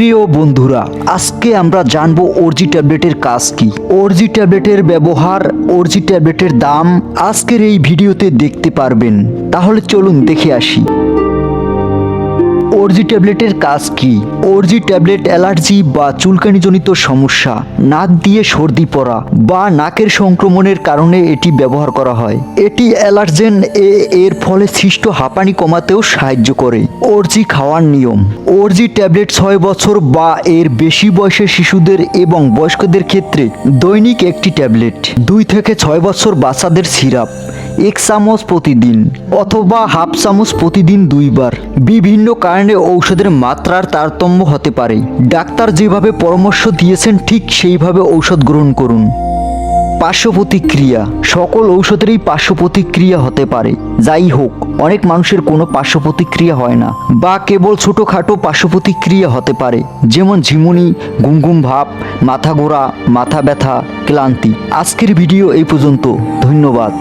প্রিয় বন্ধুরা, আজকে আমরা জানব ওরজি ট্যাবলেটের কাজ কি। ওরজি ট্যাবলেটের ব্যবহার ওরজি ট্যাবলেটের দাম আজকের এই ভিডিওতে দেখতে পারবেন। তাহলে চলুন দেখে আসি। ওরজি ট্যাবলেটের কাজ কি? ওরজি ট্যাবলেট অ্যালার্জি বা চুলকানিজনিত সমস্যা, নাক দিয়ে সর্দি পড়া বা নাকের সংক্রমণের কারণে এটি ব্যবহার করা হয়। এটি অ্যালার্জেন এ এর ফলে সৃষ্ট হাঁপানি কমাতেও সাহায্য করে। ওরজি খাওয়ার নিয়ম। ওরজি ট্যাবলেট ছয় বছর বা এর বেশি বয়সের শিশুদের এবং বয়স্কদের ক্ষেত্রে দৈনিক একটি ট্যাবলেট। দুই থেকে ছয় বছর বাচ্চাদের সিরাপ। এক চামচ প্রতিদিন অথবা হাফ চামচ প্রতিদিন দুইবার। বিভিন্ন কারণে ঔষধের মাত্রার তারতম্য হতে পারে। ডাক্তার যেভাবে পরামর্শ দিয়েছেন, ঠিক সেইভাবে ঔষধ গ্রহণ করুন। পার্শ্ব প্রতিক্রিয়া সকল ঔষধেরই পার্শ্ব প্রতিক্রিয়া হতে পারে। যাই হোক, অনেক মানুষের কোনো পার্শ্ব প্রতিক্রিয়া হয় না বা কেবল ছোটোখাটো পার্শ্ব প্রতিক্রিয়া হতে পারে। যেমন ঝিমুনি ঘুম ভাব, মাথা ঘোরা, মাথা ব্যথা, ক্লান্তি। আজকের ভিডিও এই পর্যন্ত। ধন্যবাদ।